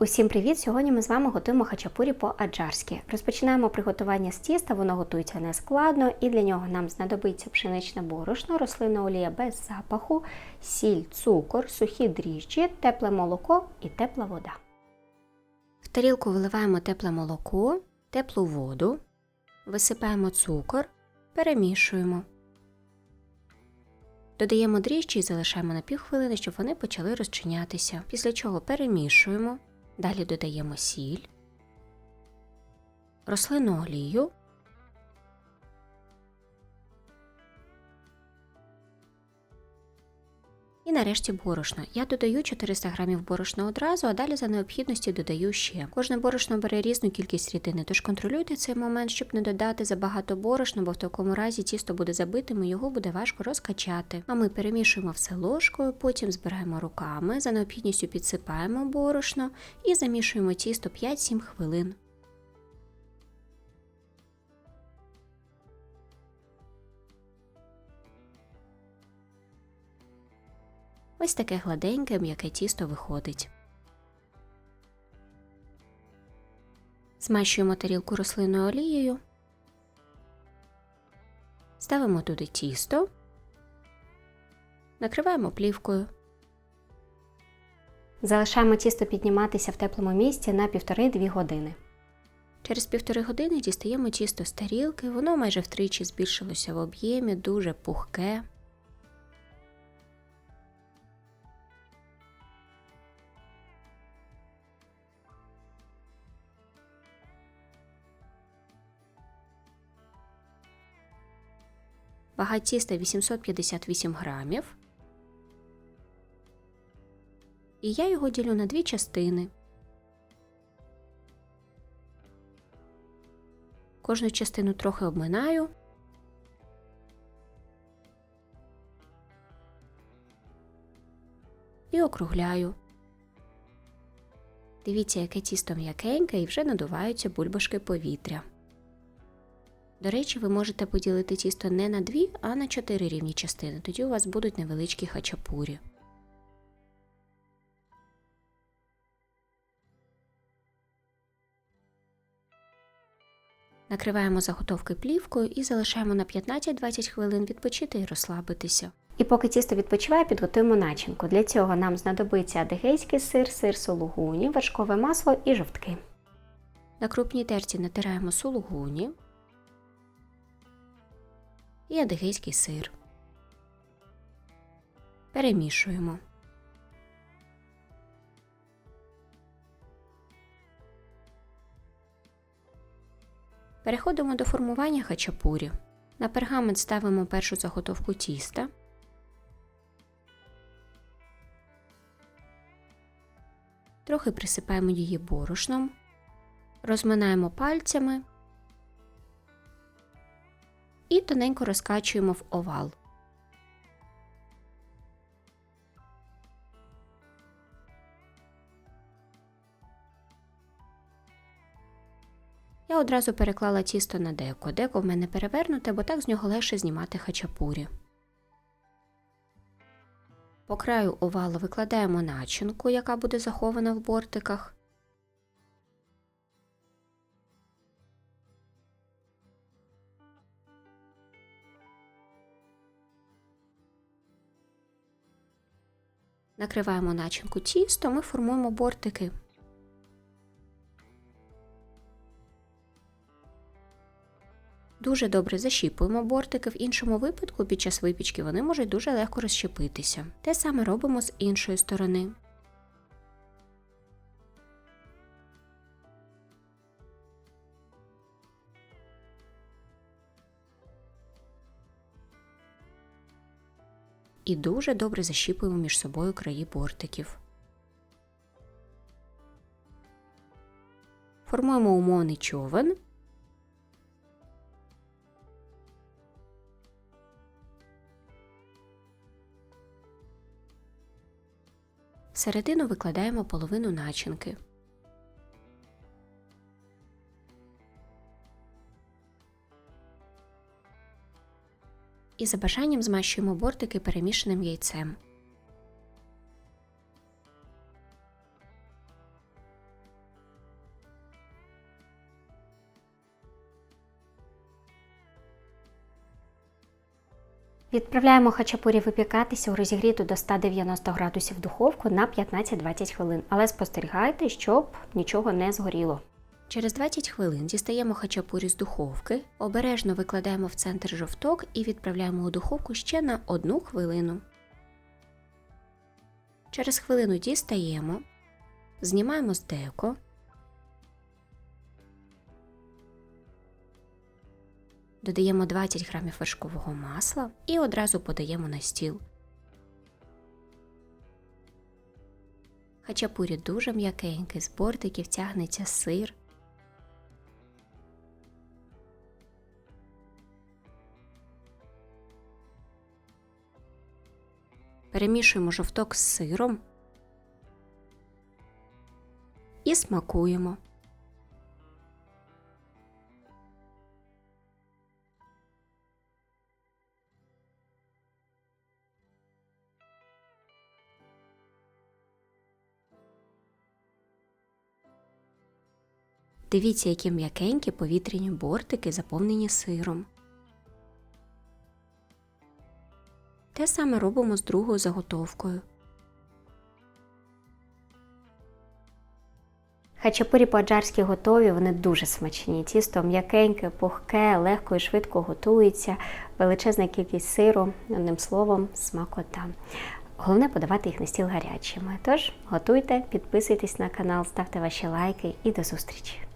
Усім привіт! Сьогодні ми з вами готуємо хачапурі по-аджарськи. Розпочинаємо приготування з тіста, воно готується нескладно, і для нього нам знадобиться пшеничне борошно, рослинна олія без запаху, сіль, цукор, сухі дріжджі, тепле молоко і тепла вода. В тарілку виливаємо тепле молоко, теплу воду, висипаємо цукор, перемішуємо. Додаємо дріжджі і залишаємо на півхвилини, щоб вони почали розчинятися. Після чого перемішуємо. Далі додаємо сіль, рослинну олію, і нарешті борошно. Я додаю 400 г борошна одразу, а далі за необхідності додаю ще. Кожне борошно бере різну кількість рідини, тож контролюйте цей момент, щоб не додати забагато борошна, бо в такому разі тісто буде забитим і його буде важко розкачати. А ми перемішуємо все ложкою, потім збираємо руками, за необхідністю підсипаємо борошно і замішуємо тісто 5-7 хвилин. Ось таке гладеньке м'яке тісто виходить. Змащуємо тарілку рослинною олією, ставимо туди тісто, накриваємо плівкою. Залишаємо тісто підніматися в теплому місці на 1,5-2 години. Через півтори години дістаємо тісто з тарілки, воно майже втричі збільшилося в об'ємі, дуже пухке. Вага тіста 858 грамів. І я його ділю на дві частини. Кожну частину трохи обминаю. І округляю. Дивіться, яке тісто м'якеньке і вже надуваються бульбашки повітря. До речі, ви можете поділити тісто не на дві, а на чотири рівні частини. Тоді у вас будуть невеличкі хачапурі. Накриваємо заготовки плівкою і залишаємо на 15-20 хвилин відпочити і розслабитися. І поки тісто відпочиває, підготуємо начинку. Для цього нам знадобиться адигейський сир, сир сулугуні, вершкове масло і жовтки. На крупній терці натираємо сулугуні і адигейський сир. Перемішуємо. Переходимо до формування хачапурі. На пергамент ставимо першу заготовку тіста. Трохи присипаємо її борошном, розминаємо пальцями і тоненько розкачуємо в овал. Я одразу переклала тісто на деко. Деко в мене перевернуте, бо так з нього легше знімати хачапурі. По краю овалу викладаємо начинку, яка буде захована в бортиках. Накриваємо начинку тісто, ми формуємо бортики. Дуже добре защіпуємо бортики, в іншому випадку під час випічки вони можуть дуже легко розщепитися. Те саме робимо з іншої сторони. І дуже добре защіпуємо між собою краї бортиків. Формуємо умовний човен. Всередину викладаємо половину начинки. і за бажанням змащуємо бортики перемішаним яйцем. Відправляємо хачапурі випікатися у розігріту до 190 градусів духовку на 15-20 хвилин, але спостерігайте, щоб нічого не згоріло. Через 20 хвилин дістаємо хачапурі з духовки, обережно викладаємо в центр жовток і відправляємо у духовку ще на 1 хвилину. Через хвилину дістаємо, знімаємо з деко. Додаємо 20 грамів вершкового масла і одразу подаємо на стіл. Хачапурі дуже м'якенький, з бортиків тягнеться сир. Перемішуємо жовток з сиром і смакуємо. Дивіться, які м'якенькі повітряні бортики заповнені сиром. Те саме робимо з другою заготовкою. Хачапурі по-аджарськи готові, вони дуже смачні. Тісто м'якеньке, пухке, легко і швидко готується, величезна кількість сиру, одним словом, смакота. Головне подавати їх на стіл гарячими. Тож готуйте, підписуйтесь на канал, ставте ваші лайки і до зустрічі!